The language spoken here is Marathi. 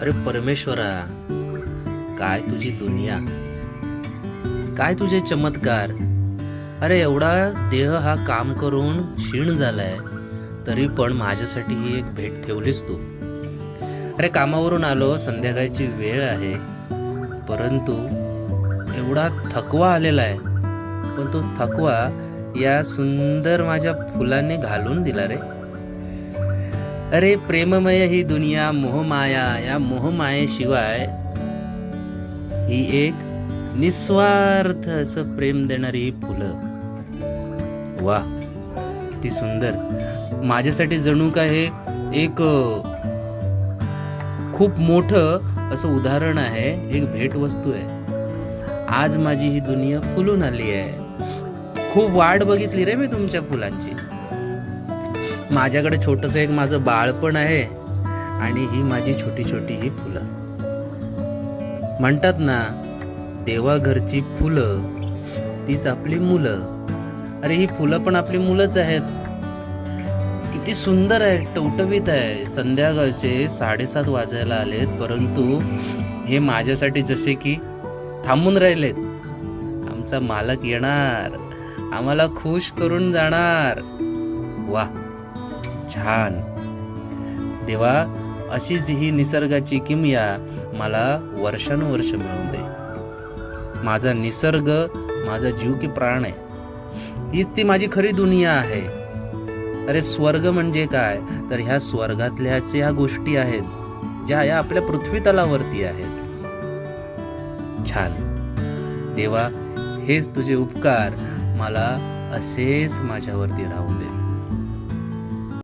अरे परमेश्वरा काय तुझी दुनिया? काय तुझे चमत्कार? अरे एवढा देह हा काम करून क्षीण झालाय तरी पण माझ्यासाठी ही एक भेट ठेवलीस तू. अरे कामावरून आलो संध्याकाळची वेळ आहे परंतु एवढा थकवा आलेला आहे. पण तो थकवा या सुंदर माझ्या फुलाने घालून दिला रे. अरे प्रेममय ही दुनिया मोहमाया या मोहमायेशिवाय ही एक निस्वार्थ असं प्रेम देणारी ही फुलं. वा किती सुंदर. माझ्यासाठी जणू काय हे एक खूप मोठं असं उदाहरण आहे एक भेटवस्तू आहे. आज माझी ही दुनिया फुलून आली आहे. खूप वाट बघितली रे मी तुमच्या फुलांची. माझ्याकडे छोटस एक माझं बाळपण आहे आणि ही माझी छोटी छोटी ही फुलं. म्हणतात ना देवाघरची फुलं तीच आपली मुलं. अरे ही फुलं पण आपली मुलंच आहेत. किती सुंदर आहे टवटवीत आहे. संध्याकाळचे साडेसात वाजायला आलेत परंतु हे माझ्यासाठी जसे की थांबून राहिलेत. आमचा मालक येणार. आम्हाला खुश करून जाणार. वा छान. देवा अशीच ही निसर्गाची किमया मला वर्षानुवर्ष मिळवून दे. माझा निसर्ग माझा जीव की प्राण आहे. हीच ती माझी खरी दुनिया आहे. अरे स्वर्ग म्हणजे काय? तर ह्या स्वर्गातल्याच ह्या गोष्टी आहेत ज्या या आपल्या पृथ्वी तलावरती आहेत. छान. देवा हेच तुझे उपकार मला असेच माझ्यावरती राहून दे.